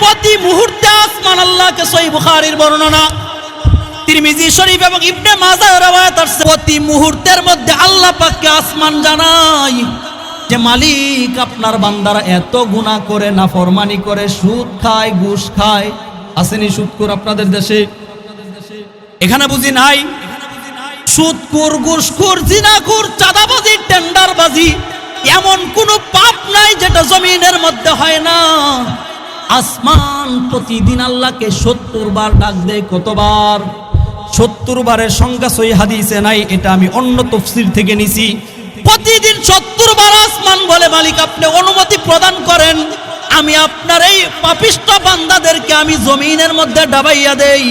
প্রতি মুহূর্তে আসমান আল্লাহকে সই বুখারীর বর্ণনা। তিরমিজি শরীফ এবং ইবনে মাজাহ রওয়ায়াত আছে প্রতি মুহূর্তের মধ্যে আল্লাহ পাককে আসমান জানাই যে, মালিক, আপনার বান্দারা এত গুনাহ করে না ফরমানি করে, সুদ খায়, ঘুষ খায়। আসেনি সুদকুর আপনাদের দেশে? এখানে বুঝি নাই? সুদকুর ঘুষখুর জিনাকুর চাঁদাবাজি, টেন্ডারবাজি এমন কোনো পাপ নাই যেটা জমিনের মধ্যে হয় না। আসমান প্রতিদিন আল্লাহকে সত্তর বার ডাক দেয়, কতবার? সত্তর বারের সংখ্যা সই হাদিসে নাই, এটা আমি অন্য তফসির থেকে নিছি। প্রতিদিন সত্তর বার আসমান বলে মালিক আপনি অনুমতি প্রদান করেন, আমি আপনার এই পাপিষ্ট বান্দাদেরকে আমি জমিনের মধ্যে ডাবাইয়া দেই।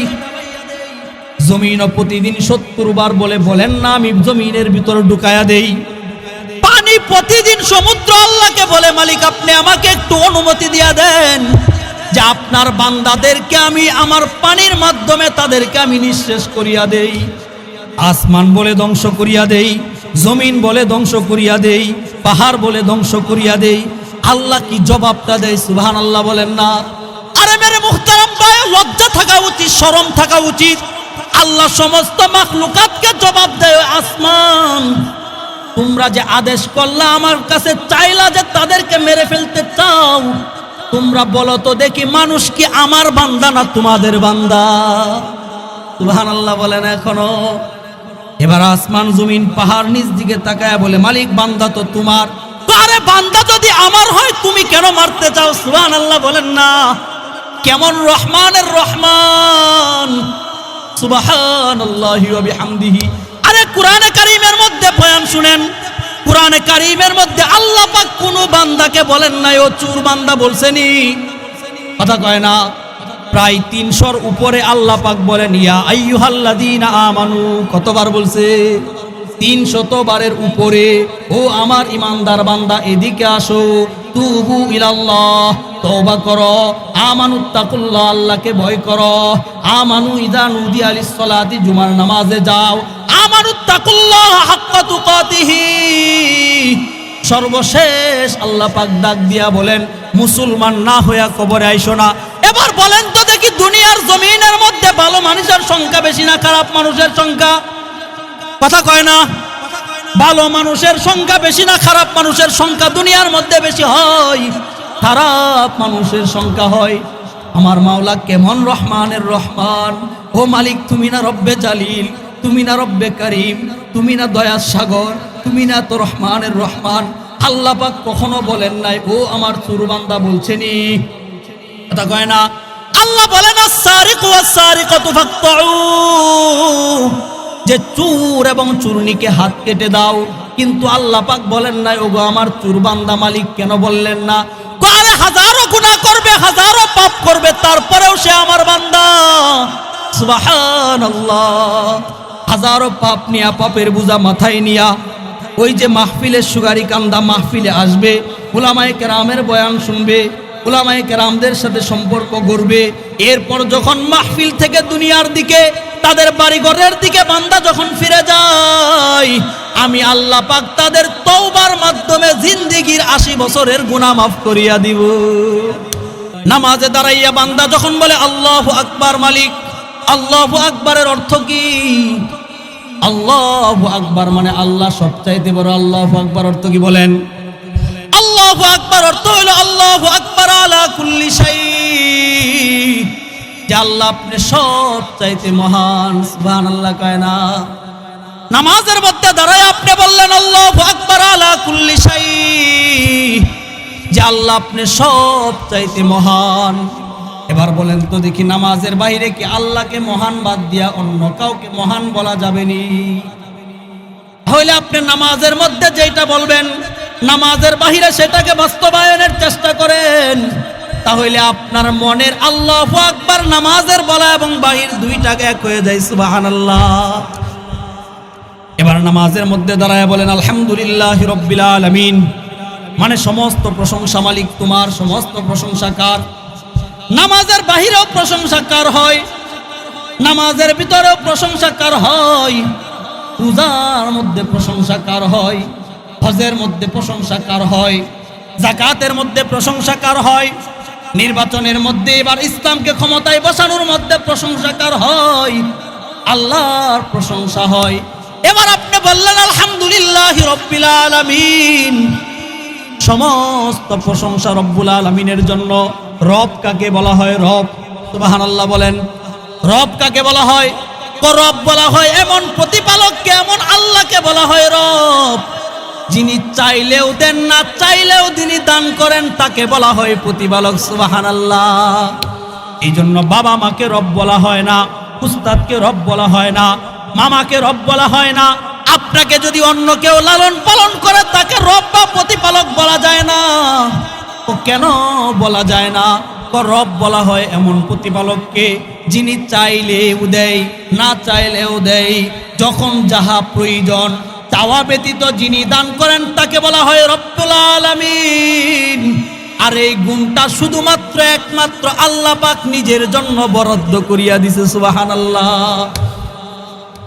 জমিন প্রতিদিন সত্তর বার বলে, বলেন না, আমি জমিনের ভিতরে ঢুকায়া দেই। পানি প্রতিদিন সমুদ্র আল্লাহকে বলে, মালিক আপনি আমাকে একটু অনুমতি দিয়া দেন। যে আপনার বান্দাদেরকে আমি আমার পানির মাধ্যমে তাদেরকে আমি নিঃশেষ করিয়া দেই। আসমান বলে ধ্বংস করিয়া দেই, জমিন বলে ধ্বংস করিয়া দেই, পাহাড় বলে ধ্বংস করিয়া দেই। আল্লাহ কি জবাবটা দেয়? সুবহান আল্লাহ বলেন না। আরে মেরে মুখতারাম ভাই, লজ্জা থাকা উচিত, শরম থাকা উচিত। আল্লাহ সমস্ত মাখলুকাতকে জবাব দেয় আসমান। তোমরা যে আদেশ করলা আমার কাছে চাইলা যে তাদেরকে মেরে ফেলতে চাও তোমরা বলো তো দেখি মানুষ কি আমার বান্দা না তোমাদের বান্দা? সুবহানাল্লাহ বলেন এখনও। এবার আসমান জমিন পাহাড় নিচ দিকে তাকায় বলে, মালিক, বান্দা তো তোমার। আরে বান্দা যদি আমার হয়, তুমি কেন মারতে চাও? সুবহান আল্লাহ বলেন না। কেমন রহমানের রহমান। ওয়া বিহামদিহি। আরে কোরআনে কারীমের মধ্যে বয়ান শুনেন কোরআনে কারিমের মধ্যে আল্লাহ পাক কোন বান্দাকে বলেন নাই, ও চুর বান্দা বলছেনি? কথা কয় না। প্রায় তিনশোর উপরে আল্লাহ পাক বলেন, ইয়া আইয়ুহাল্লাযীনা আমানু। কতবার বলছে? তিন শতবারের উপরে, ও আমার ইমানদার বান্দা, এদিকে আসো, তুবু ইলাল্লাহ, তওবা করো, আমানু তাকুল্লাহ, আল্লাহকে ভয় করো, আমানু ইদা নুদি আলিস সালাতি, জুমার নামাজে যাও। সর্বশেষ আল্লাহ পাক ডাক দিয়া বলেন, মুসলমান না হইয়া কবরে আইসো না। এবার বলেন তো দেখি দুনিয়ার জমিনের মধ্যে ভালো মানুষের সংখ্যা বেশি না খারাপ মানুষের সংখ্যা? কথা কয় না? ভালো মানুষের সংখ্যা বেশি না খারাপ মানুষের সংখ্যা দুনিয়ার মধ্যে বেশি হয়, খারাপ মানুষের সংখ্যা হয়। আমার মাওলা কেমন রহমানের রহমান। ও মালিক, তুমি না রব্বে জালিল। তুমি না রব্বে করিম, তুমি না দয়ার সাগর, তুমি না তো রহমানের রহমান। আল্লাহ পাক কখনো বলেন নাই, ও আমার চুরবান্দা বলছেনি কথা কয় না। আল্লাহ বলেন সারিক ওয়া সারিকাতু ফাকতাউ। যে চুর এবং চূর্ণিকে হাত কেটে দাও। কিন্তু আল্লাহ পাক বলেন নাই, ওগো আমার চুরবান্দা মালিক কেন বললেন না? আরে হাজারো গুনাহ করবে, হাজারো পাপ করবে, তারপরেও সে আমার বান্দা। সুবহানাল্লাহ। হাজারো পাপ নিয়া, পাপের বোঝা মাথায় নিয়া, ওই যে মাহফিলের সুগারি কান্দা মাহফিলে আসবে, উলামায়ে কেরামের বয়ান শুনবে, উলামায়ে কেরামদের সাথে সম্পর্ক গড়বে, এরপর যখন মাহফিল থেকে দুনিয়ার দিকে, তাদের বাড়িঘরের দিকে বান্দা যখন ফিরে যায়, আমি আল্লাহ পাক তাদের তওবার মাধ্যমে জিন্দিগির আশি বছরের গুনাহ মাফ করিয়া দিব। নামাজে দাঁড়াইয়া বান্দা যখন বলে, আল্লাহ আকবার মালিক, আল্লাহ আকবারের অর্থ কি? আল্লাহ আকবার মানে আল্লাহ সবচাইতে বড় আল্লাহ আকবার অর্থ কি বলেন? আল্লাহ আকবার অর্থ হলো আল্লাহ আকবার আলা কুল্লি শাই। যে আল্লাহ আপনি সব চাইতে মহান সুবহান আল্লাহ কয় না। নামাজের মধ্যে দাঁড়ায় আপনি বললেন আল্লাহ আকবার আলা কুল্লি শাই। যে আল্লাহ আপনি সব চাইতে মহান এবার বলেন তো দেখি নামাজের বাইরে কি আল্লাহকে মহান বাদ দিয়া অন্য কাউকে মহান বলা যাবে নি? তাহলে আপনি নামাজের মধ্যে যেটা বলবেন, নামাজের বাহিরে সেটাকে বাস্তবায়নের চেষ্টা করেন। তাহলে আপনার মনের আল্লাহ আকবার নামাজের বলা এবং বাহির দুইটাকে এক হয়ে যায় সুবাহান এবার নামাজের মধ্যে দাঁড়ায় বলেন, আলহামদুলিল্লাহ রব্বিল আলমিন। মানে সমস্ত প্রশংসা মালিক তোমার, সমস্ত প্রশংসা কার? নামাজের বাহিরেও প্রশংসা কার হয়? নামাজের ভিতরেও প্রশংসা কার হয়? পূজার মধ্যে প্রশংসা কার হয়? হজের মধ্যে প্রশংসা কার হয়? জাকাতের মধ্যে প্রশংসা কার হয়? নির্বাচনের মধ্যে এবার ইসলামকে ক্ষমতায় বসানোর মধ্যে প্রশংসাকার হয়? আল্লাহর প্রশংসা হয়। এবার আপনি বললেন, আলহামদুলিল্লাহ রব্বিল আলামিন। সমস্ত প্রশংসা রব্বুল আলমিনের জন্য। রব কাকে বলা হয়? রব। সুবাহান আল্লাহ বলেন। রব কাকে বলা হয়? রব বলা হয় এমন প্রতিপালককে, এমন আল্লাহকে বলা হয় রব। যিনি চাইলেও দেন না, চাইলেও তিনি দান করেন, তাকে বলা হয় প্রতিপালক। সুবাহান আল্লাহ এই জন্য বাবা মাকে রব বলা হয় না, উস্তাদকে রব বলা হয় না, মামাকে রব বলা হয় না। আপনাকে যদি অন্য কেউ লালন পালন করে, তাকে রব বা প্রতিপালক বলা যায় না। কেন বলা যায় না? রব বলা হয় এমন প্রতিপালককে, যিনি চাইলেও দেয়, না চাইলেও দেয়। যখন যাহা প্রয়োজন চাওয়া ব্যতীত যিনি দান করেন, তাকে বলা হয় রব্বুল আলামিন। আর এই গুণটা শুধুমাত্র একমাত্র আল্লাহ পাক নিজের জন্য বরাদ্দ করিয়া দিছে, সুবহানাল্লাহ।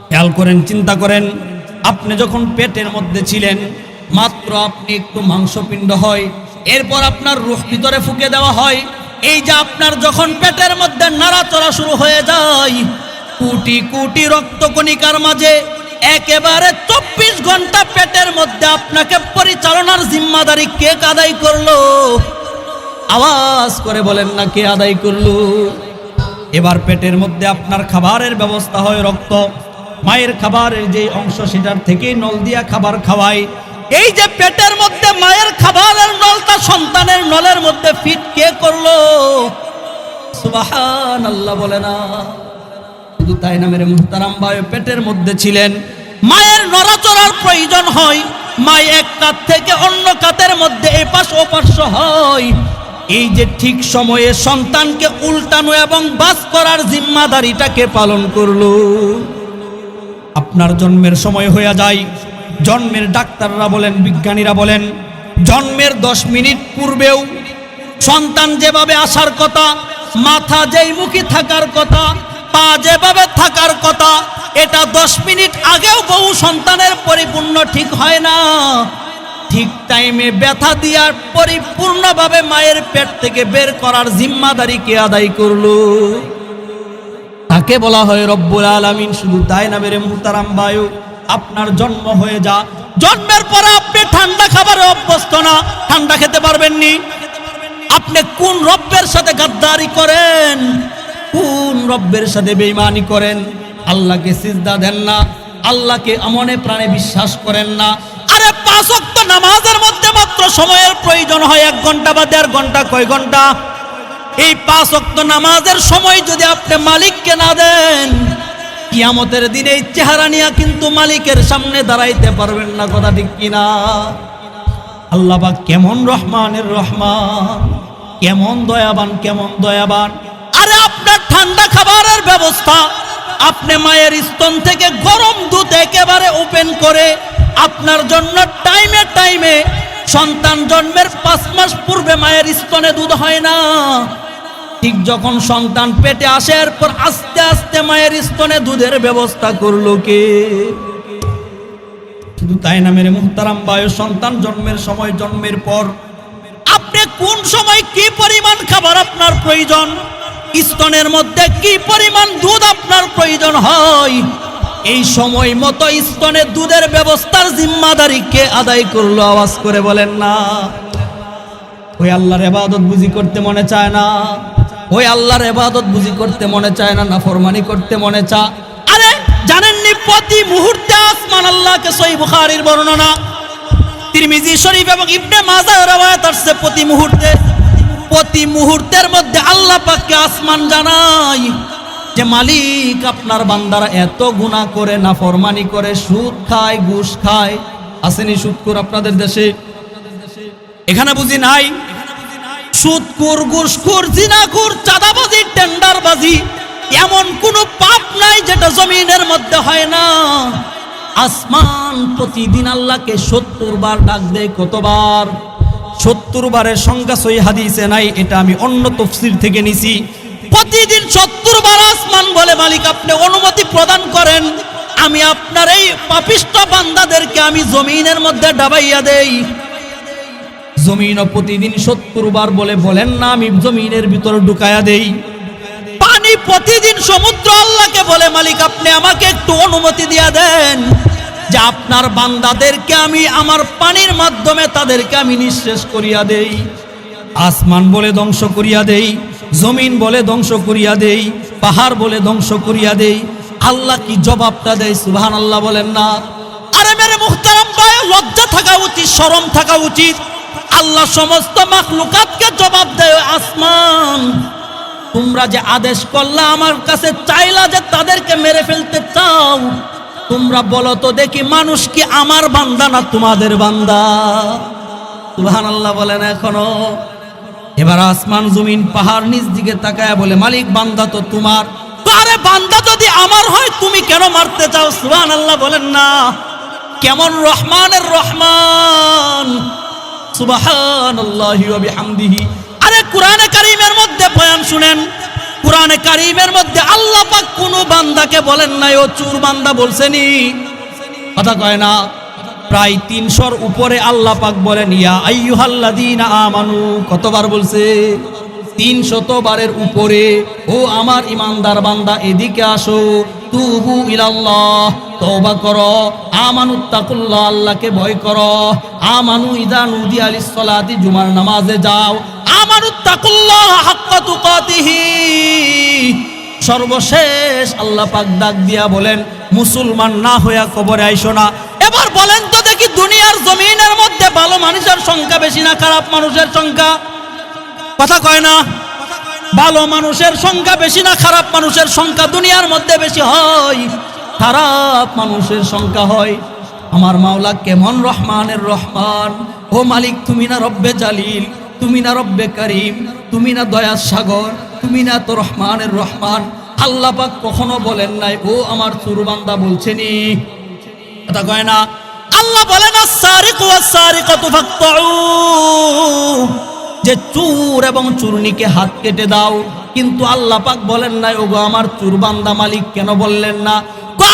খেয়াল করেন, চিন্তা করেন, আপনি যখন পেটের মধ্যে ছিলেন, মাত্র আপনি একটু মাংসপিণ্ড হয় এরপর আপনার রুখ ভিতরে ফুকে দেওয়া হয়। এই যে আপনার যখন পেটের মধ্যে নাড়াচড়া শুরু হয়ে যায়, কোটি কোটি রক্তকণিকার মাঝে একেবারে চব্বিশ ঘণ্টা পেটের মধ্যে আপনাকে পরিচালনার জিম্মাদারি কে আদায় করল? আওয়াজ করে বলেন না কে আদায় করল? এবার পেটের মধ্যে আপনার খাবারের ব্যবস্থা হয় রক্ত। মায়ের খাবারের যে অংশ, সেটার থেকে নল দিয়া খাবার খাওয়ায়। এই যে পেটের মধ্যে মায়ের খাবারের নলটা সন্তানের নলের মধ্যে ফিট কে করল? সুবাহান আল্লাহ বলে না। শুধু তাই না মেরে মুহতারাম ভাই, পেটের মধ্যে ছিলেন। মায়ের নড়াচড়ার প্রয়োজন হয়। মাই এক কাত থেকে অন্য কাতের মধ্যে এপাশ ওপাশ হয়। এই যে ঠিক সময়ে সন্তানকে উল্টানো এবং বাস করার জিম্মাদারিটাকে পালন করল। আপনার জন্মের সময় হয়ে যায়। জন্মের ডাক্তাররা বলেন, বিজ্ঞানীরা বলেন, জন্মের দশ মিনিট পূর্বেও সন্তান যেভাবে আসার কথা, মাথা যেই মুখী থাকার কথা, পা যেভাবে থাকার কথা, এটা দশ মিনিট আগেও বহু সন্তানের পরিপূর্ণ ঠিক হয় না। ঠিক টাইমে ব্যথা দিয়ার পরিপূর্ণভাবে মায়ের পেট থেকে বের করার জিম্মাদারি কে আদায় করল? তাকে বলা হয় রব্বুল আলামিন, শুধু তাই না মেরে মুহতারাম বায়ু আপনার জন্ম হয়ে যা। জন্মের পরে আপনি ঠান্ডা খাবারে অভ্যস্ত না। ঠান্ডা খেতে পারবেননি। আপনি কোন রব্বের সাথে গাদ্দারি করেন? কোন রব্বের সাথে বেইমানি করেন? আল্লাহকে সিজদা দেন না। আল্লাহকে আমনে প্রাণে বিশ্বাস করেন না। আরে পাঁচ ওয়াক্ত নামাজের মধ্যে মাত্র সময়ের প্রয়োজন হয়। এক ঘণ্টা বা দেড় ঘণ্টা কয় ঘণ্টা? এই পাঁচ নামাজের সময় যদি আপনি মালিককে না দেন কিয়ামতের দিনে চেহারা নিয়ে কিন্তু মালিকের সামনে দাঁড়াইতে পারবেন না, কথা ঠিক কিনা? আল্লাহ পাক কেমন রহমানের রহমান, কেমন দয়াবান কেমন দয়াবান। আরে আপনার ঠান্ডা খাবারের ব্যবস্থা, আপনি মায়ের স্তন থেকে গরম দুধ একেবারে ওপেন করে আপনার জন্য টাইমে টাইমে সন্তান জন্মের পাঁচ মাস পূর্বে মায়ের স্তনে দুধ হয় না। ঠিক যখন সন্তান পেটে আসে, এরপর আস্তে আস্তে মায়ের স্তনে দুধের ব্যবস্থা করল কে? শুধু তাই না মেরে মুহতারাম বায়ু সন্তান জন্মের সময়, জন্মের পর আপনি কোন সময় কি পরিমাণ খাবার আপনার প্রয়োজন? স্তনের মধ্যে কি পরিমাণ দুধ আপনার প্রয়োজন হয়? এই সময় মতো স্তনে দুধের ব্যবস্থার জিম্মাদারি কে আদায় করল? আওয়াজ করে বলেন না। ওই আল্লাহর এবাদত বুঝি করতে মনে চায় না। ওই আল্লাহর এবাদত বুঝি করতে মনে চায় না না ফরমানি করতে মনে চা আরে, জানেননি প্রতি মুহূর্তে আসমান আল্লাহকে সই বুখারীর বর্ণনা? তিরমিজি শরীফ এবং ইবনে মাজাহ রাওয়ায়াত আসছে প্রতি মুহূর্তে। প্রতি মুহূর্তের মধ্যে আল্লাহ পাককে আসমান জানাই যে, মালিক, আপনার বান্দারা এত গুনাহ করে না ফরমানি করে, সুদ খায়, ঘুষ খায়। আসেনি সুদ করে আপনাদের দেশে? এখানে বুঝি নাই? সুদকুর ঘুষখুর জিনাকুর চাঁদাবাজি, টেন্ডারবাজি, এমন কোন পাপ নাই যেটা জমিনের মধ্যে হয় না। আসমান প্রতিদিন আল্লাহকে সত্তর বার ডাক দেয় কতবার? সত্তর বারের সংখ্যা সই হাদিসে নাই, এটা আমি অন্য তফসির থেকে নিছি। প্রতিদিন সত্তর বার আসমান বলে, মালিক, আপনি অনুমতি প্রদান করেন, আমি আপনার এই পাপিষ্ট বান্দাদেরকে আমি জমিনের মধ্যে ডাবাইয়া দেই। জমিনও প্রতিদিন সত্তর বার বলে, বলেন না, আমি জমিনের ভিতর ঢুকায়া দেই। পানি প্রতিদিন সমুদ্র আল্লাহকে বলে, মালিক, আপনি আমাকে একটু অনুমতি দিয়া দেন যে আপনার বান্দাদেরকে আমি আমার পানির মাধ্যমে তাদেরকে আমি নিঃশেষ করিয়া দেই। আসমান বলে ধ্বংস করিয়া দেই, জমিন বলে ধ্বংস করিয়া দেই, পাহাড় বলে ধ্বংস করিয়া দেই। আল্লাহ কি জবাবটা দেয়? সুবহান আল্লাহ বলেন না। আরে মেরে মুখতারাম ভাই, লজ্জা থাকা উচিত, শরম থাকা উচিত। আল্লাহ সমস্ত মাখলুকাতকে জবাব দেয়, আসমান, তোমরা যে আদেশ করলা আমার কাছে চাইলা যে তাদেরকে মেরে ফেলতে চাও, তোমরা বলো তো দেখি মানুষ কি আমার বান্দা না তোমাদের বান্দা? সুবহান আল্লাহ বলেন এখনও। এবার আসমান জমিন পাহাড় নিচ দিকে তাকায় বলে, মালিক, বান্দা তো তোমার। আরে বান্দা যদি আমার হয়, তুমি কেন মারতে চাও? সুবহান আল্লাহ বলেন না। কেমন রহমানের রহমান। সুবহানাল্লাহি ওয়া বিহামদিহি। আরে কোরআনে কারীমের মধ্যে বয়ান শুনেন। কোরআনে কারীমের মধ্যে আল্লাহ পাক কোন বান্দাকে বলেন নাই, ও চুর বান্দা বলছেনি। কথা কয় না। প্রায় তিনশোর উপরে আল্লাহ পাক বলেন, ইয়া আইয়ুহাল্লাযীনা আমানু, কতবার বলছে? তিন শতবারের উপরে, ও আমার ইমানদার বান্দা, এদিকে আসো। তুবু ইলাল্লাহ, তওবা করো। আমানু তাকুল্লাহ, আল্লাহকে ভয় করো। আমানু ইদা নুদি আলিস সালাতি, জুমার নামাজে যাও। আমানু তাকুল্লাহ হাক্কা তুকাতিহি। সর্বশেষ আল্লাহ পাক ডাক দিয়া বলেন, মুসলমান না হইয়া কবরে আইসো না। এবার বলেন তো দেখি দুনিয়ার জমিনের মধ্যে ভালো মানুষের সংখ্যা বেশি না খারাপ মানুষের সংখ্যা? কথা কয় না? ভালো মানুষের সংখ্যা বেশি না খারাপ মানুষের সংখ্যা দুনিয়ার মধ্যে বেশি হয়? খারাপ মানুষের সংখ্যা হয়। আমার মাওলা কেমন রহমানের রহমান। ও মালিক, তুমি না রব্বে জালিল, তুমি না রব্বে করিম, তুমি না দয়ার সাগর, তুমি না তো রহমানের রহমান। আল্লাহ পাক কখনো বলেন নাই, ও আমার চুরবান্দা বলছেনি কথা কয় না, আল্লাহ বলেন সারিক ওয়া সারিকাতু ফাকতাউ। যে চুর এবং চুরনিকে হাত কেটে দাও। কিন্তু আল্লাহ পাক বলেন নাই, ওগো, আমার চুরবান্দা মালিক কেন বললেন না?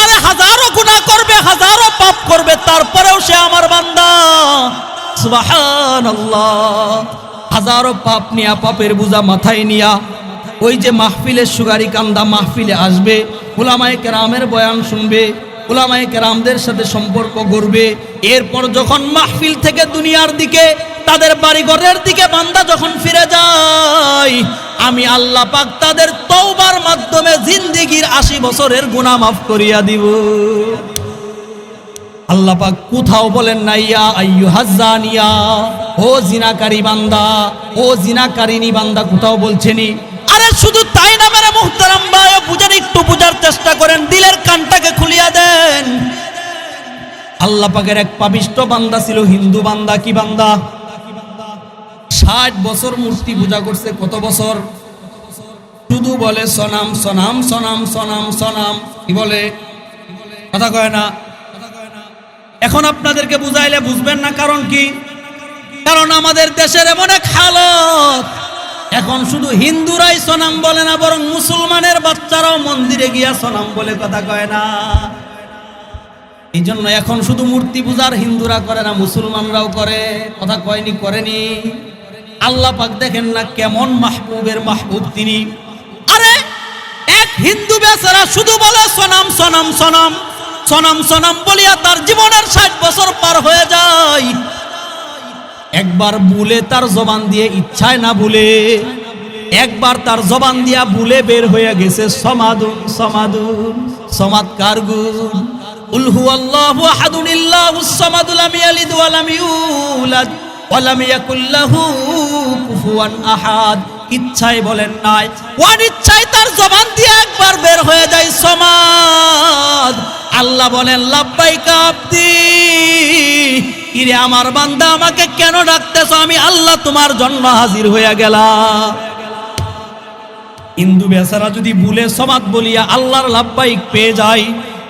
আরে হাজারো গুনাহ করবে, হাজারো পাপ করবে, তারপরেও সে আমার বান্দা। সুবহানাল্লাহ। হাজারো পাপ নিয়া, পাপের বোঝা মাথায় নিয়া, ওই যে মাহফিলের সুগারি কান্দা মাহফিলে আসবে, উলামায়ে কেরামের বয়ান শুনবে, উলামায়ে কেরামদের সাথে সম্পর্ক গড়বে। এরপর যখন মাহফিল থেকে দুনিয়ার দিকে তাদের বাড়িঘরের দিকে বান্দা যখন ফিরে যায়, আমি আল্লাহ পাক তাদের তওবার মাধ্যমে জিন্দিগির আশি বছরের গুনাহ মাফ করিয়া দিব। আল্লাহ পাক কোথাও বলেন না ইয়া আইয়ুহাজ্জানিয়া ও জিনাকারী বান্দা, ও জিনাকারিনী বান্দা, কোথাও বলছেনি আরে শুধু তাই না মেরে মুহতারাম ভাই বুঝার একটু বুঝার চেষ্টা করেন, দিলের কানটাকে খুলিয়া দেন। আল্লাহ পাকের এক পাবিষ্ট বান্দা ছিল, হিন্দু বান্দা, কি বান্দা? ষাট বছর মূর্তি পূজা করছে, কত বছর? শুধু বলে সনাম সনাম সনাম সনাম সনাম। কি বলে? কথা কয় না। এখন আপনাদেরকে বুঝাইলে বুঝবেন না কারণ কি? কারণ আমাদের দেশের এমন এক হালত। এখন শুধু হিন্দুরাই সনাম বলে না, বরং মুসলমানের বাচ্চারাও মন্দিরে গিয়া সনাম বলে কথা কয় না। এই জন্য এখন শুধু মূর্তি পূজার হিন্দুরা করে না, মুসলমানরাও করে। কথা কয়নি, করেনি। আল্লাহ পাক দেখেন না কেমন মাহবুবের মাহবুব তিনি। আরে, এক হিন্দু বেচারা শুধু বলে, সনাম সনাম সনাম সনাম সনাম বলিয়া তার জীবনের ষাট বছর পার হয়ে যায়। একবার বুলে তার জবান দিয়ে ইচ্ছায় না বুলে একবার তার জবান দিয়া বুলে বের হয়ে গেছে সমাদুন সমাদুন সমাৎকার গুণ। উল হুয়াল্লাহু আহাদুন ইল্লাহুস সামাদু লাম ইয়ালিদ ওয়া লাম ইউলাদ ওয়া লাম ইয়াকুল লাহু কুফুয়ান আহাদ। ইচ্ছায় বলেন নাই। অনিচ্ছায় তার জবান দিয়ে একবার বের হয়ে যায় সমাদ আল্লাহ বলেন, লাব্বাইকা আব্দি, ইরে আমার বান্দা, আমাকে কেন ডাকতেছ? আমি আল্লাহ তোমার জন্য হাজির হইয়া গেলাম। হিন্দু বেচারা যদি ভুলে সমাদ বলিয়া আল্লাহর লাভবাহিক পেয়ে যায়,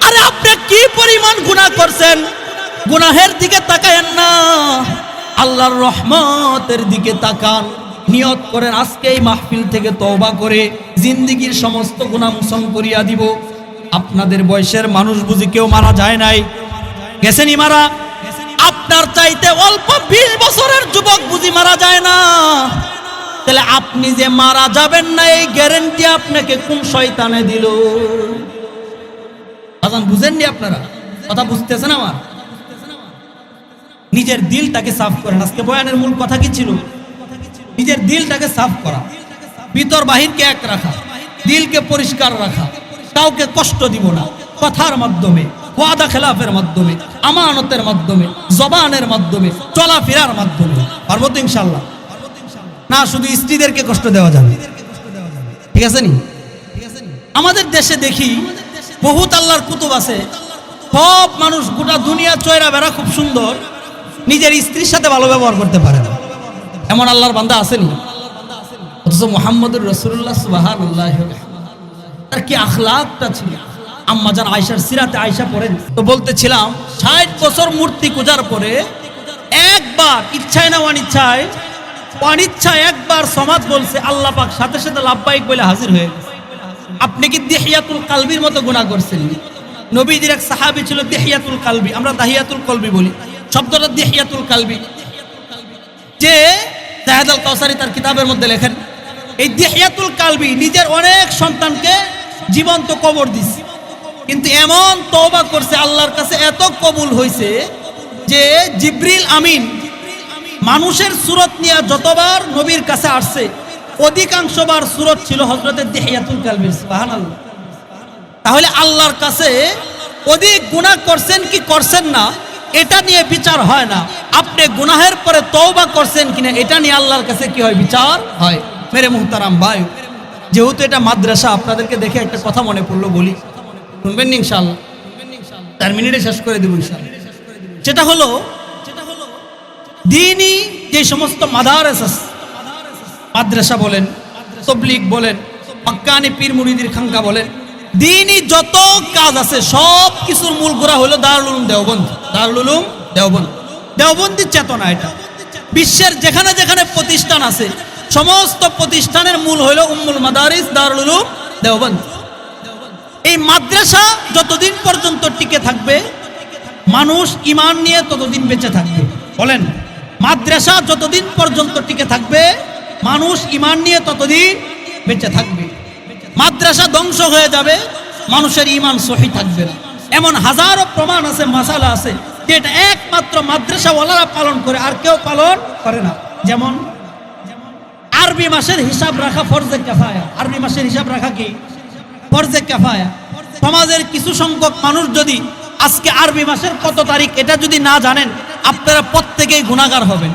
আরে আপনি কি পরিমাণ গুনাহ করছেন? গুনাহের দিকে তাকায়েন না। আল্লাহর রহমতের দিকে তাকান, নিয়ত করেন আজকে এই মাহফিল থেকে তওবা করে জিন্দিগির সমস্ত গুনাহ মোচন করিয়া দিব। আপনাদের বয়সের মানুষ বুঝি কেউ মারা যায় নাই? গেছেনি মারা? আপনার চাইতে অল্প বিশ বছরের যুবক বুঝি মারা যায় না? তাহলে আপনি যে মারা যাবেন না, এই গ্যারেন্টি আপনাকে কোন শয়তানে দিল? আজান বুঝেননি আপনারা? কথা বুঝতেছেন আমার? নিজের দিলটাকে সাফ করেন আজকে বয়ানের মূল কথা কি ছিল? নিজের দিলটাকে সাফ করা। ভিতর বাহিরকে এক রাখা। দিলকে পরিষ্কার রাখা। কাউকে কষ্ট দিব না। কথার মাধ্যমে, ওয়াদা খেলাফের মাধ্যমে, আমানতের মাধ্যমে, জবানের মাধ্যমে, চলাফেরার মাধ্যমে। পারব তো ইনশাল্লাহ না, শুধু স্ত্রীদেরকে কষ্ট দেওয়া যাবে। ঠিক আছে নি? আমাদের দেশে দেখি, বহুত আল্লাহর কুতুব আছে। সব মানুষ গোটা দুনিয়া চয়রা বেড়া খুব সুন্দর। নিজের স্ত্রীর সাথে ভালো ব্যবহার করতে পারে না। এমন আল্লাহর বান্দা আসেনি অথচ মোহাম্মদুর রসুল্লাহ সুবাহান তার কি আখলাকটা ছিল? আম্মা জান আয়সার সিরাতে আয়সা পড়েন। তো বলতেছিলাম, ষাট বছর মূর্তি পূজার পরে একবার, ইচ্ছায় না অনিচ্ছায় অনিচ্ছায় একবার সমাজ বলছে, আল্লাহ পাক সাথে সাথে লাভবাহিক বলে হাজির হয়ে আপনি কি দেহিয়াতুল কালবির মতো গুণা করছেন? নবীজির এক সাহাবি ছিল দেহিয়াতুল কালবি। আমরা দাহিয়াতুল কলবি বলি। শব্দটা দেহিয়াতুল কালবি। যে জাহেদ আল তার কিতাবের মধ্যে লেখেন, এই দেহিয়াতুল কালবি নিজের অনেক সন্তানকে জীবন্ত কবর দিস কিন্তু এমন তওবা করছে, আল্লাহর কাছে এত কবুল হয়েছে যে জিব্রিল আমিন মানুষের সুরত নিয়ে যতবার নবীর কাছে আসছে, অধিকাংশবার সুরত ছিল হজরতের দেহিয়াতুল কালবির তাহলে আল্লাহর কাছে অধিক গুনাহ করছেন কি করছেন না? এটা নিয়ে বিচার হয় না। আপনি গুনাহের পরে তওবা করছেন কিনা এটা নিয়ে আল্লাহর কাছে কি হয় বিচার? হয়। মেরে মুহতারাম ভাই যেহেতু এটা মাদ্রাসা আপনাদেরকে দেখে একটা কথা মনে পড়ল বলি। শুনবেন ইনশাল্লাহ চার মিনিটে শেষ করে দেবো ইনশাল্লাহ সেটা হলো দিনই যে সমস্ত মাদারেস মাদ্রাসা বলেন তবলিক বলেন পাক্কানি পীর মুরিদির খাঙ্কা বলেন দিনই যত কাজ আছে, সব কিছুর মূল গোড়া হলো দারুল উলুম দেওবন্দ। দারুল উলুম দেওবন্দ দেওবন্দির চেতনা এটা। বিশ্বের যেখানে যেখানে প্রতিষ্ঠান আছে, সমস্ত প্রতিষ্ঠানের মূল হলো উম্মুল মাদারিস দারুল উলুম দেওবন্দ। এই মাদ্রাসা যতদিন পর্যন্ত টিকে থাকবে, মানুষ ইমান নিয়ে ততদিন বেঁচে থাকবে। বলেন, মাদ্রাসা যতদিন পর্যন্ত টিকে থাকবে, মানুষ ইমান নিয়ে ততদিন বেঁচে থাকবে। মাদ্রাসা ধ্বংস হয়ে যাবে, মানুষের ইমান সহি থাকবে না। এমন হাজারো প্রমাণ আছে, মাসালা আছে যেটা একমাত্র মাদ্রাসাওয়ালারা পালন করে, আর কেউ পালন করে না। যেমন, আরবি মাসের হিসাব রাখা ফরজে কাফায়া। আরবি মাসের হিসাব রাখা কি? ফরজে কাফায়া। সমাজের কিছু সংখ্যক মানুষ যদি আজকে আরবি মাসের কত তারিখ এটা যদি না জানেন, আপনারা প্রত্যেকেই গুণাগার হবেন।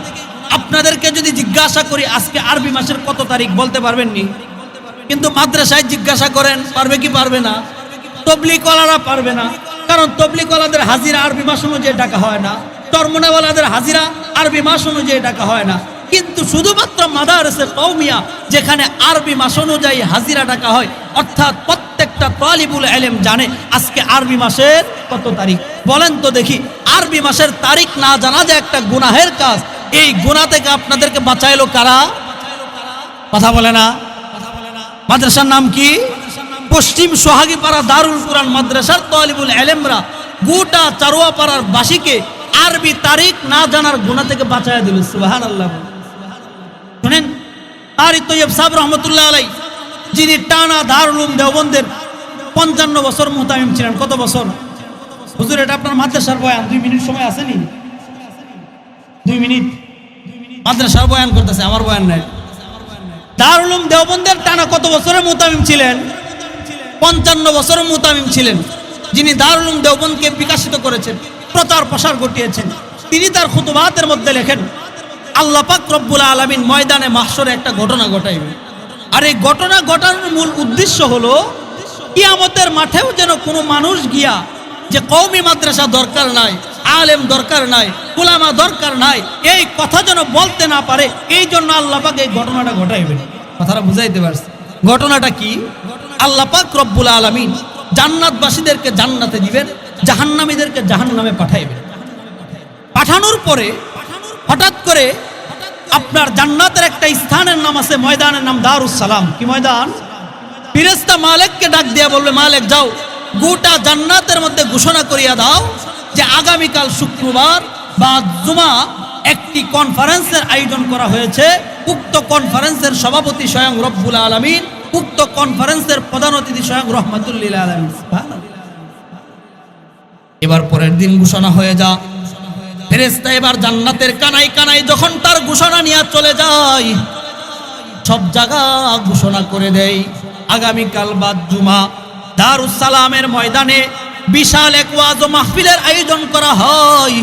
আপনাদেরকে যদি জিজ্ঞাসা করি, আজকে আরবি মাসের কত তারিখ বলতে পারবেন নি? কিন্তু মাদ্রাসায় জিজ্ঞাসা করেন, পারবে কি পারবে না? তবলিকওয়ালারা পারবে না। কারণ তবলিকওয়ালাদের হাজিরা আরবি মাস অনুযায়ী টাকা হয় না। চরমনাওয়ালাদের হাজিরা আরবি মাস অনুযায়ী টাকা হয় না। কিন্তু শুধুমাত্র মাদারসে কৌমিয়া যেখানে আরবি মাস অনুযায়ী হাজিরা ডাকা হয়, অর্থাৎ প্রত্যেকটা তালিবুল এলেম জানে আজকে আরবি মাসের কত তারিখ। বলেন তো দেখি, আরবি মাসের তারিখ না জানা যে একটা গুনাহের কাজ, এই গুনাহ থেকে আপনাদেরকে বাঁচাইলো কারা? কথা বলে না? মাদ্রাসার নাম কি? পশ্চিম সোহাগীপাড়া দারুল কুরআন মাদ্রাসার তালিবুল এলেমরা গোটা চারোয়াপাড়ার বাসীকে আরবি তারিখ না জানার গুণা থেকে বাঁচায় দিল সুবাহান আল্লাহ শুনেন? তারি তৈয়ব সাহেব রহমতুল্লাহ আলাই যিনি টানা দারুলুম দেওবন্দের পঞ্চান্ন বছর মোতামিম ছিলেন। কত বছর? হুজুর, এটা আপনার মাদ্রাসার বয়ান। দুই মিনিট সময় আসেনি দুই মিনিট। মাদ্রাসার বয়ান করতেছে, আমার বয়ান নাই। দারুলুম দেওবন্দের টানা কত বছরের মোতামিম ছিলেন? পঞ্চান্ন বছরের মোতামিম ছিলেন। যিনি দারুলুম দেওবন্দকে বিকাশিত করেছেন প্রচার প্রসার ঘটিয়েছেন। তিনি তার খুতবাতের মধ্যে লেখেন, আল্লাহ পাক রব্বুল আলমিন ময়দানে মাহসরে একটা ঘটনা ঘটাইবে। আর এই ঘটনা ঘটানোর মূল উদ্দেশ্য হলো, কিয়ামতের মাঠেও যেন কোনো মানুষ গিয়া যে কৌমি মাদ্রাসা দরকার নাই আলেম দরকার নাই কুলামা দরকার নাই, এই কথা যেন বলতে না পারে, এই জন্য আল্লাহ পাক এই ঘটনাটা ঘটাইবেন। কথাটা বুঝাইতে পারছি। ঘটনাটা কি? আল্লাহ পাক রব্বুল আলমিন জান্নাতবাসীদেরকে জান্নাতে দিবেন, জাহান্নামীদেরকে জাহান্নামে পাঠাইবেন। পাঠানোর পরে হঠাৎ করে আপনার জান্নাতের একটা স্থানের নাম আছে, ময়দানের নাম দারুস সালাম কি ময়দান? ফিরেস্তা মালেককে ডাক দিয়া বলবে, মালেক, যাও, গোটা জান্নাতের মধ্যে ঘোষণা করিয়া দাও যে আগামীকাল শুক্রবার বা জুমা একটি কনফারেন্সের আয়োজন করা হয়েছে। উক্ত কনফারেন্সের সভাপতি স্বয়ং রব্বুল আলমিন, উক্ত কনফারেন্সের প্রধান অতিথি স্বয়ং রহমতুল্লিল আলমিন। এবার পরের দিন ঘোষণা হয়ে যা ফেরেস্তা এবার জান্নাতের কানাই কানাই যখন তার ঘোষণা নিয়ে চলে যায়, সব জায়গা ঘোষণা করে দেয়। আগামীকাল বাদ জুমা দারুস সালামের ময়দানে বিশাল এক ওয়াজ ও মাহফিলের আয়োজন করা হয়।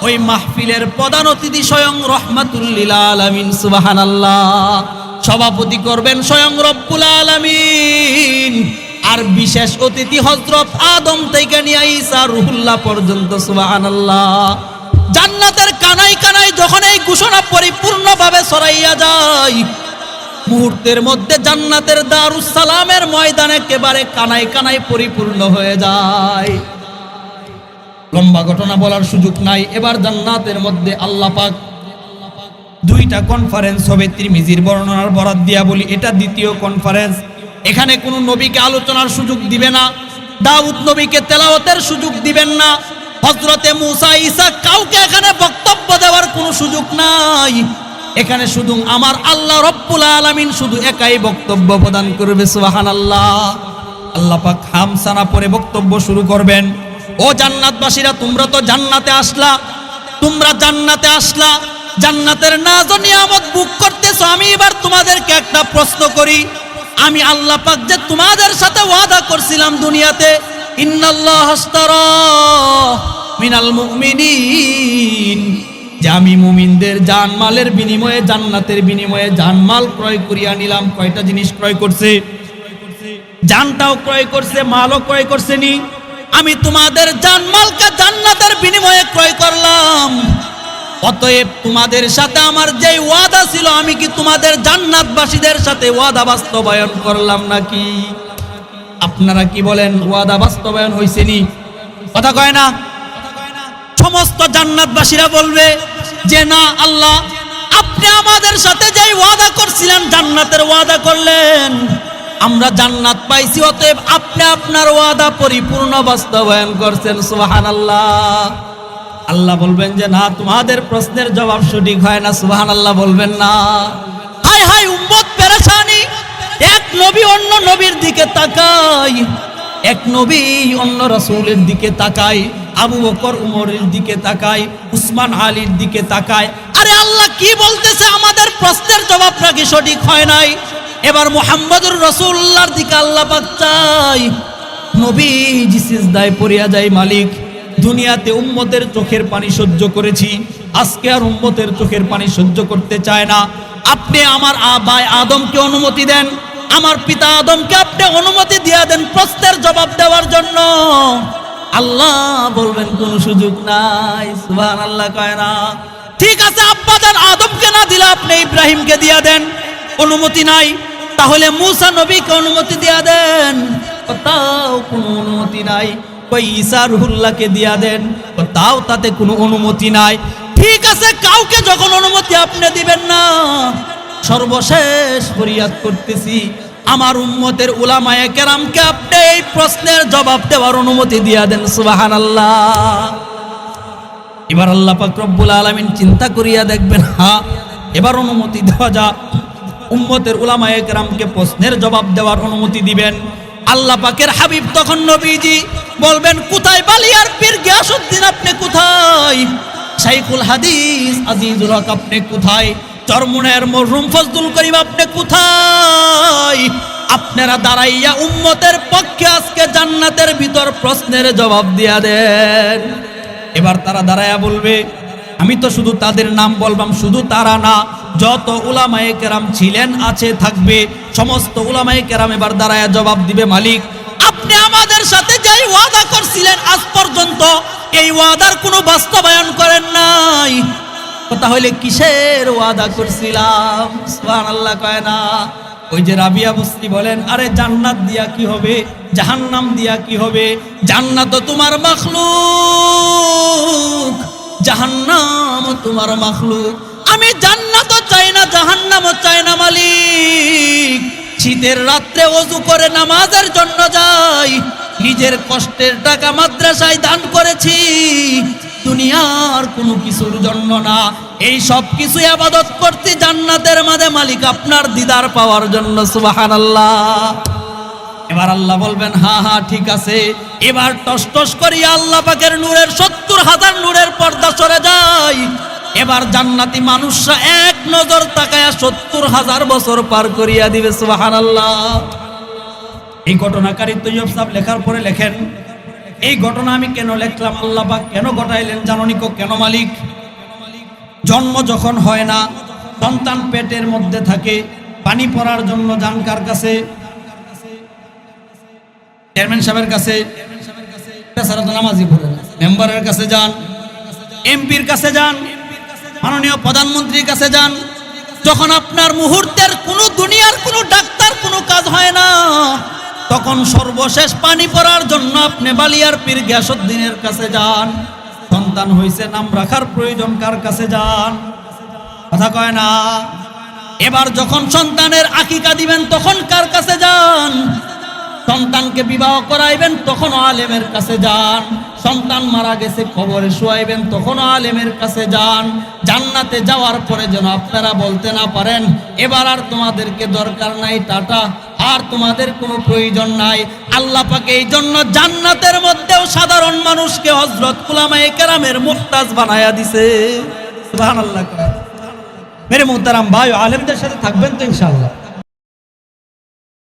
ওই মাহফিলের প্রধান অতিথি স্বয়ং রহমাতুল্লিল আলামিন, সুবহানাল্লাহ। সভাপতি করবেন স্বয়ং রব্বুল আলামিন। আর বিশেষ অতিথি হজরত আদম থেকে নিয়ে রুহুল্লাহ পর্যন্ত, সুবহানাল্লাহ। জান্নাতের কানাই কানাই যখন এই ঘোষণা পরিপূর্ণভাবে ছড়াইয়া যায় মুহূর্তের মধ্যে জান্নাতের দারুস সালামের ময়দান একেবারে কানায় কানায় পরিপূর্ণ হয়ে যায়। লম্বা ঘটনা বলার সুযোগ নাই। এবার জান্নাতের মধ্যে আল্লাহ পাক দুইটা কনফারেন্স হবে। তিরমিজির বর্ণনার বরাদ দিয়া বলি, এটা দ্বিতীয় কনফারেন্স এখানে কোনো নবীকে আলোচনার সুযোগ দিবে না, দাউদ নবীকে তেলাওয়াতের সুযোগ দিবেন না হজরতে মুসা, ঈসা কাউকে এখানে বক্তব্য দেওয়ার কোনো সুযোগ নাই। এখানে শুধু আমার আল্লাহ রব্বুল আলামিন শুধু একাই বক্তব্য প্রদান করবে সুবাহান আল্লাহ আল্লাহ পাক হামসানা পরে বক্তব্য শুরু করবেন। ও জান্নাতবাসীরা, তোমরা তো জান্নাতে আসলা। তোমরা জান্নাতে আসলা। জান্নাতের নাজ নিয়ামত বুক করতেছো। আমি এবার তোমাদেরকে একটা প্রশ্ন করি। আমি আল্লাহ পাক যে তোমাদের সাথে ওয়াদা করছিলাম দুনিয়াতে, ইন্নাল্লাহ হাস্তারা মিনাল মুমিনিন। যে আমি মুমিনদের জানমালের বিনিময়ে, জান্নাতের বিনিময়ে জানমাল ক্রয় করিয়া নিলাম। কয়টা জিনিস ক্রয় করছে? জানটাও ক্রয় করছে, মালও ক্রয় করছে নি। আমি তোমাদের জানমালকে জান্নাতের বিনিময়ে ক্রয় করলাম। অতএব তোমাদের সাথে আমার যেই ওয়াদা ছিল, আমি কি তোমাদের জান্নাতবাসীদের সাথে ওয়াদা বাস্তবায়ন করলাম নাকি? আপনারা কি বলেন, ওয়াদা বাস্তবায়ন হয়েছে নি? কথা কয় না। সমস্ত জান্নাতবাসীরা বলবে যে না, আল্লাহ, আপনি আমাদের সাথে যেই ওয়াদা করছিলেন, জান্নাতের ওয়াদা করলেন। আমরা জান্নাত পাইছি, অতএব আপনি আপনার ওয়াদা পরিপূর্ণ বাস্তবায়ন করছেন সুবাহান আল্লাহ আল্লাহ বলবেন যে না, তোমাদের প্রশ্নের জবাব সঠিক হয় না সুবাহান আল্লাহ বলবেন না। হাই হাই, উম্মত পেরেছানি এক নবী অন্য নবীর দিকে তাকাই, এক নবী অন্য রসুলের দিকে তাকাই। আবু বকর উমরের দিকে তাকাই উসমান আলীর দিকে তাকায়। আরে আল্লাহ কি বলতেছে? আমাদের প্রশ্নের জবাব নাকি সঠিক হয় নাই? এবার মোহাম্মদুর রসুল্লাহর দিকে আল্লাহ চাই। নবী জিসিসদায় পড়িয়া যায়, মালিক, দুনিয়াতে উম্মতের চোখের পানি সহ্য করেছি, আজকে আর উম্মতের চোখের পানি সহ্য করতে চায় না। আপনি আমার আবাই আদমকে অনুমতি দেন, আমার পিতা আদমকে আপনি অনুমতি দিয়ে দেন প্রশ্নের জবাব দেওয়ার জন্য। আল্লাহ বলবেন, কোন সুযোগ নাই। সুবহান আল্লাহ কয় না। ঠিক আছে, আব্বাজান আদমকে না দিলে আপনি ইব্রাহিমকে দিয়া দেন। অনুমতি নাই। তাহলে মুসা নবীকে অনুমতি দিয়া দেন। ও তাও কোনো অনুমতি নাই। ঈসা রুহুল্লাহকে দিয়া দেন। তাও তাতে কোনো অনুমতি নাই। ঠিক আছে, কাউকে যখন অনুমতি আপনি দিবেন না, সর্বশেষ ফরিয়াদ করতেছি। আমার উম্মতের উলামায়ে কেরামকে আপনি এই প্রশ্নের জবাব দেওয়ার অনুমতি দিয়া দেন, সুবহানাল্লাহ। এবার আল্লাহ রব্বুল আলামিন চিন্তা করিয়া দেখবেন হ্যাঁ এবার অনুমতি দেওয়া যা উম্মতের উলামায়ে কেরামকে প্রশ্নের জবাব দেওয়ার অনুমতি দিবেন। আল্লাহ পাকের হাবিব তখন নবীজি বলবেন, কোথায় বালিয়ার পীর গিয়াসউদ্দিন আপনি কোথায়? শাইখুল হাদিস, আজিজুল হক আপনি কোথায়? চরমুনের মরহুম ফজলুল করিম, আপনি কোথায়? আপনারা দাঁড়াইয়া উম্মতের পক্ষে আজকে জান্নাতের ভিতর প্রশ্নের জবাব দিয়া দেন। এবার তারা দাঁড়াইয়া বলবে, আমি তো শুধু তাদের নাম বলবাম, শুধু তারা না, যত উলামায়ে কেরাম ছিলেন, আছে, থাকবে, সমস্ত উলামায়ে কেরাম এবার দাঁড়ায়া জবাব দিবে, মালিক, আপনি আমাদের সাথে যেই ওয়াদা করছিলেন আজ পর্যন্ত, এই ওয়াদার কোনো বাস্তবায়ন করেন নাই। তাহলে কিসের ওয়াদা করছিলাম? সুবহানাল্লাহ কয় না। ওই যে রাবিয়া বুস্তি বলেন, আরে জান্নাত দিয়া কি হবে? জাহান্নাম দিয়া কি হবে? জান্নাত তোমার মাখলুক। জাহান্নাম তোমার মাখলুক। আমি জান্নাত চাই না, জাহান্নামও চাই না, মালিক। শীতের রাত্রে অজু করে নামাজের জন্য যাই। নিজের কষ্টের টাকা মাদ্রাসায় দান করেছি। দুনিয়ার কোনো কিছুর জন্য না। এই সব কিছু আবাদত করতে জান্নাতের মাঝে মালিক আপনার দিদার পাওয়ার জন্য, সুবহানাল্লাহ। এবার আল্লাহ বলবেন, হা হা, ঠিক আছে। এবার টস টস করিয়া আল্লাহ পাকের নূরের সত্তর হাজার নূরের পর্দা সরে যায়। এবার জান্নাতি মানুষরা এক নজর তাকায়া সত্তর হাজার বছর পার করিয়া দিবে সুবাহান আল্লাহ এই ঘটনাকারী তৈয়ব সাহেব লেখার পরে লেখেন এই ঘটনা আমি কেন লেখলাম? আল্লাহ পাক কেন ঘটাইলেন জাননি কো? কেন মালিক? জন্ম যখন হয় না, সন্তান পেটের মধ্যে থাকে, পানি পড়ার জন্য যান কার কাছে, চেয়ারম্যান সাহেবের কাছে তো নামাজি পড়ে। মেম্বারের কাছে যান, এমপির কাছে যান, মাননীয় প্রধানমন্ত্রীর কাছে যান। যখন আপনার মুহূর্তের কোনো দুনিয়ার কোনো ডাক্তার কোনো কাজ হয় না তখন সর্বশেষ পানি পড়ার জন্য আপনি বালিয়ার পীর গ্যাসুদ্দিনের কাছে যান। সন্তান হয়েছে নাম রাখার প্রয়োজন কার কাছে যান? কথা কয় না? এবার যখন সন্তানের আকিকা দিবেন, তখন কার কাছে যান? সন্তানকে বিবাহ করাইবেন, তখন আলেমের কাছে যান। সন্তান মারা গেছে, খবরে শুয়াইবেন, তখন আলেমের কাছে যান। জান্নাতে যাওয়ার পরে যেন আপনারা বলতে না পারেন, এবার আর তোমাদেরকে দরকার নাই, টাটা। আর তোমাদের কোনো প্রয়োজন নাই। আল্লাহ পাকে এই জন্য জান্নাতের মধ্যেও সাধারণ মানুষকে হজরত কুলামায়ে কেরামের মুক্তাজ বানায়া দিছে। মেরে মোহতারাম ভাই, আলেমদের সাথে থাকবেন তো ইনশাআল্লাহ।